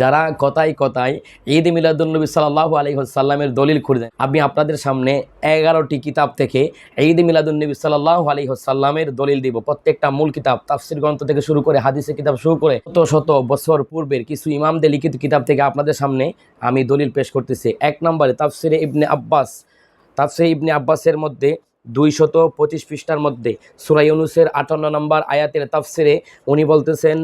যারা কথায় কথায় ঈদ মিলাদুলনবী সাল্লাহ আলহিহসাল্লামের দলিল খুঁজে আমি আপনাদের সামনে এগারোটি কিতাব থেকে ঈদ মিলাদুলনবী সাল্লাহ আলহিহসাল্লামের দলিল দিব। প্রত্যেকটা মূল কিতাব, তাফসির গ্রন্থ থেকে শুরু করে, হাদিসের কিতাব শুরু করে, শত শত বছর পূর্বের কিছু ইমামদের লিখিত কিতাব থেকে আপনাদের সামনে আমি দলিল পেশ করতেছি। এক নম্বরে তাফসিরে ইবনে আব্বাস, তাফসিরে ইবনে আব্বাসের মধ্যে দুইশত পঁচিশ পৃষ্ঠার মধ্যে সুরাই ইউনুসের আটান্ন নম্বর আয়াতের তাফসিরে উনি বলতেছেন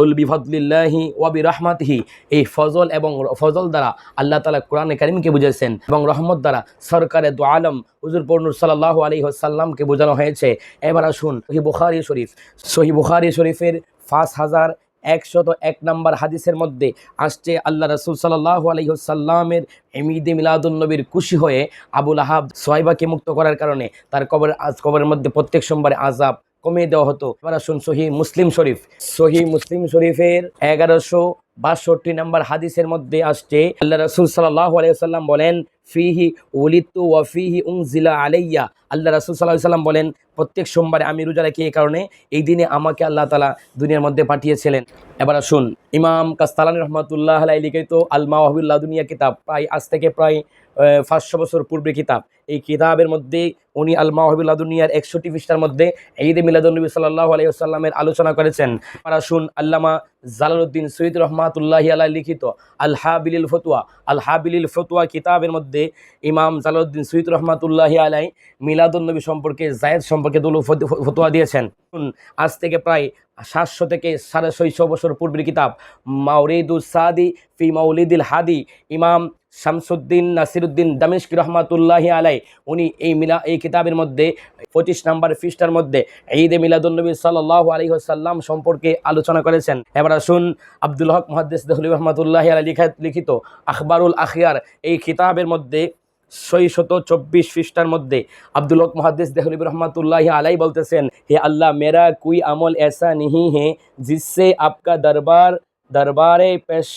উল বিফদলিল্লাহি ওয়াবি রহমাতহি এই ফজল এবং ফজল দ্বারা আল্লাহ তালা কোরআনে কারিমকে বুঝেছেন এবং রহমত দ্বারা সরকারে দু আলম হুজুর পর্নুর সাল্লাহ আলী সাল্লামকে বোঝানো হয়েছে। এবার আসুন সহি বুখারি শরীফ। সহি বুখারি শরীফের পাঁচ হাজার একশত এক নম্বর হাদিসের মধ্যে আসছে, আল্লাহ রসুল সাল্লাহ আলহিহসাল্লামের এমিদে মিলাদুলনবীর খুশি হয়ে আবুল আহাব সোহাইবাকে মুক্ত করার কারণে তার কবর, আজ কবরের মধ্যে প্রত্যেক সোমবারে আজাব কমিয়ে দেওয়া হতো। এবার আসুন সহি মুসলিম শরীফ। সহি মুসলিম শরীফের এগারোশো বাষট্টি নম্বর হাদিসের মধ্যে আসছে, আল্লাহ রসুল সাল্লাহ বলেন, ফিহি উলিতু ওয়াফিহি উংজিলা আলাইয়া। আল্লাহ রসুল সাল্লাহ সাল্লাম বলেন, প্রত্যেক সোমবারে আমি রোজা রাখি এই কারণে এই দিনে আমাকে আল্লাহ তালা দুনিয়ার মধ্যে পাঠিয়েছিলেন। এবার আসুন, ইমাম কাস্তালানি রহমতুল্লাহ আলাই লিখিত আলমা ওয়াহিবুল্লাহ দুনিয়া কিতাব, প্রায় আজ থেকে প্রায় পাঁচশো বছর পূর্বে কিতাব। এই কিতাবের মধ্যে উনি আলমা মাহবুল্লাহ দুনিয়ার একষট্টি পৃষ্ঠার মধ্যে ঈদ মিলাদুলনবী সাল্লাহ আলাইসাল্লামের আলোচনা করেছেন। আসুন আল্লামা জালালউদ্দিন সৈয়দ রহমাতুল্লাহি আলাই লিখিত আল হাবিলিল ফতুয়া। আল হাবিলিল ফতুয়া কিতাবের মধ্যে ইমাম জালাউদ্দিন সৈয়দ রহমাতুল্লাহি আলাই মিলাদুলনবী সম্পর্কে, জায়েদ সম্পর্কে দুলু ফতুয়া দিয়েছেন। আজ থেকে প্রায় সাতশো থেকে সাড়ে ছয়শো বছর পূর্বের কিতাব মাউরিদুল সাদি ফি মাউলিদুল হাদি, ইমাম শামসুদ্দিন নাসিরুদ্দিন দামিশকি রহমাতুল্লাহি আলাই উনি এই মিলা, এই কিতাবের মধ্যে, পঁচিশ নাম্বার ফিস্টার মধ্যে ঈদে মিলাদুলনবী সাল্লাহ আলহিহসাল্লাম সম্পর্কে আলোচনা করেছেন। এবার আসুন আব্দুল হক মহাদ্দেশ দেহলি রহমাতুল্লাহি আলাই লিখা, লিখিত আখবারুল আখিয়ার এই কিতাবের মধ্যে ছয়শত চব্বিশ ফিস্টার মধ্যে আব্দুল হক মহাদ্দেশ দেহলি রহমতুল্লাহ আলাই বলতেছেন, হে আল্লাহ, মেরা কুই আমল এসা নিহি হে, জিসে আপকা দরবার, দরবারে পেশ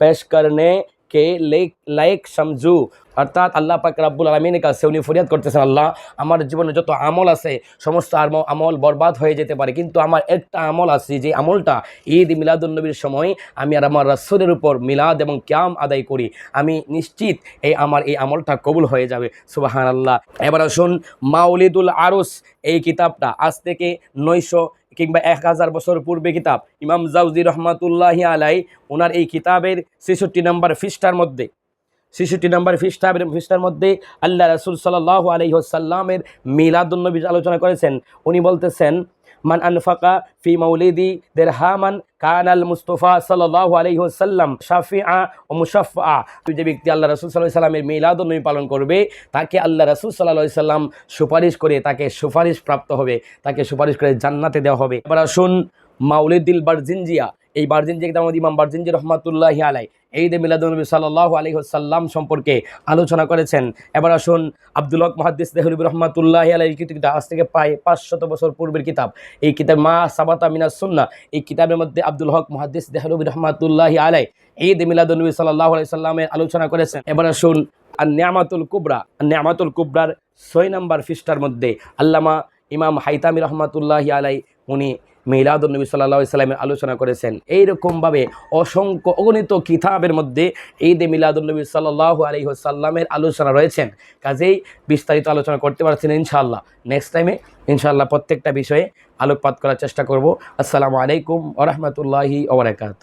পেশ করনে কে লেক লাইক সামজু অর্থাৎ আল্লাহ পাক রাব্বুল আলমিনের কাছে উনি ফরিয়াদ করতেছেন, আল্লাহ, আমার জীবনে যত আমল আছে, সমস্ত আমল বরবাদ হয়ে যেতে পারে। কিন্তু আমার একটা আমল আছে, যে আমলটা ঈদ মিলাদুলনবীর সময় আমি আর আমার রাসুলের উপর মিলাদ এবং ক্যাম আদায় করি। আমি নিশ্চিত এই আমার এই আমলটা কবুল হয়ে যাবে। সুবাহান আল্লাহ এবার আসুন মাউলিদুল আরস, এই কিতাবটা আজ থেকে নয়শো কিংবা এক হাজার বছর পূর্বে কিতাব, ইমাম জাউজি রহমাতুল্লাহি আলাই, ওনার এই কিতাবের ছেষট্টি নম্বর ফিস্টার মধ্যে, ছেষট্টি নম্বর ফিস্টাবের ফিস্টার মধ্যে আল্লাহ রসুল সাল্লাহ আলহিহসাল্লামের মিলাদুল্নবী আলোচনা করেছেন। উনি বলতেছেন মান আনফাকা ফি মৌলিদি দের হামান কান আল মুস্তফা সাল্লাহ আলহিহসাল্লাম শাফিআ ও মুশাফা যে ব্যক্তি আল্লাহ রসুল সাল্লাহ সাল্লামের মিলাদুলনবী পালন করবে, তাকে আল্লাহ রসুল সাল্লাহ সাল্লাম সুপারিশ করে তাকে সুপারিশ প্রাপ্ত হবে, তাকে সুপারিশ করে জান্নাতে দেওয়া হবে। এবার আসুন মাউলিদিল বারজিনজিয়া। এই বার্জিনজি একদম ইমাম বার্জিনজি রহমাতুল্লাহ আলাই ঈদ মিলাদুলনবী সাল্লাহ আলী সাল্লাম সম্পর্কে আলোচনা করেছেন। এবার আসুন আব্দুল হক মহাদ্দিস দেহলিব রহমাতুল্লাহ আলাই কিতাব আজ থেকে প্রায় পাঁচশত বছর পূর্বের কিতাব। এই কিতাব মা সাবাতা মিনাস সুন্না এই কিতাবের মধ্যে আব্দুল হক মহাদ্দিস দেহলবী রহমাতুল্লাহ আলাই ঈদ মিলাদুলনবী সাল্লাহ আলাই সাল্লামের আলোচনা করেছেন। এবার আসুন আর নিয়ামাতুল কুবরা নিয়ামাতুল কুবরার ছয় নম্বর ফিস্টার মধ্যে আল্লামা ইমাম হাইতামি রহমাতুল্লাহ আলাই উনি মিলাদুলনবী সাল্লাহ ইসলামের আলোচনা করেছেন। এইরকমভাবে অসংখ্য অগণিত কিতাবের মধ্যে ঈদে মিলাদুলনবী সাল্লাহ আলহিহসাল্লামের আলোচনা রয়েছেন। কাজেই বিস্তারিত আলোচনা করতে পারছেন ইনশাআল্লাহ। নেক্সট টাইমে ইনশাআল্লাহ প্রত্যেকটা বিষয়ে আলোকপাত করার চেষ্টা করব। আসসালামু আলাইকুম ওরহমতুল্লাহি ওবরাকাত